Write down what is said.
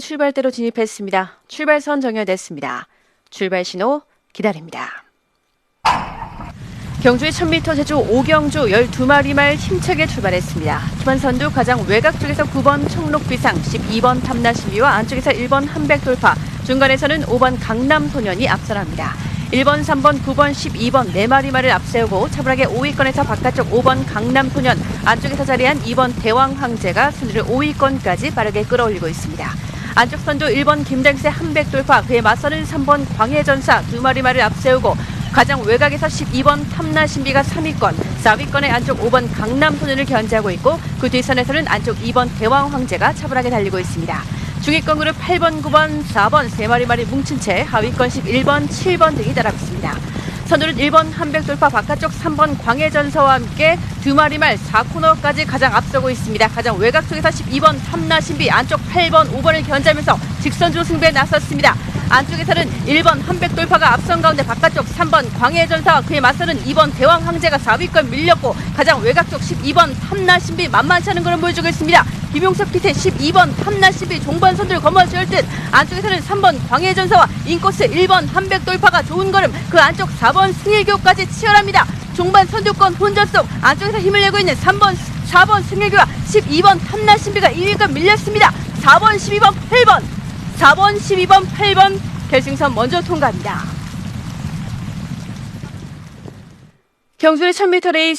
출발대로 진입했습니다. 출발선 정렬됐습니다. 출발 신호 기다립니다. 경주의 1000m 제주 오경주 12마리 말 힘차게 출발했습니다. 선두 가장 외곽 쪽에서 9번 청록비상, 12번 탐나시비와 안쪽에서 1번 한백 돌파, 중간에서는 5번 강남소년이 앞서갑니다. 1번, 3번, 9번, 12번 4마리 말을 앞세우고 차분하게 5위권에서 바깥쪽 5번 강남소년, 안쪽에서 자리한 2번 대왕황제가 순위를 5위권까지 빠르게 끌어올리고 있습니다. 안쪽 선두 1번 김댕세 한백 돌파, 그에 맞서는 3번 광해전사 2마리 말을 앞세우고 가장 외곽에서 12번 탐나신비가 3위권, 4위권의 안쪽 5번 강남소년을 견제하고 있고 그 뒷선에서는 안쪽 2번 대왕황제가 차분하게 달리고 있습니다. 중위권 그룹 8번, 9번, 4번 세 마리 말이 뭉친 채 하위권 11번, 7번 등이 따라붙습니다 선두는 1번 한백 돌파 바깥쪽 3번 광해전서와 함께 두 마리 말 4코너까지 가장 앞서고 있습니다. 가장 외곽 쪽에서 12번 탐나신비 안쪽 8번, 5번을 견제하면서 직선주 승부에 나섰습니다. 안쪽에서는 1번 한백 돌파가 앞선 가운데 바깥쪽 3번 광해전사와 그에 맞서는 2번 대왕 황제가 4위권 밀렸고 가장 외곽 쪽 12번 탐나신비 만만치 않은 걸음 보여주고 있습니다. 김용석 피태 12번 탐나신비 종반 선두를 거머쥘 듯 안쪽에서는 3번 광해전사와 인코스 1번 한백 돌파가 좋은 걸음 그 안쪽 4번 승일교까지 치열합니다. 종반 선두권 혼전 속 안쪽에서 힘을 내고 있는 3번 4번 승일교와 12번 탐나 신비가 2위권 밀렸습니다. 4번 12번 8번 4번, 12번, 8번 결승선 먼저 통과합니다. 경주의 1000m 레이스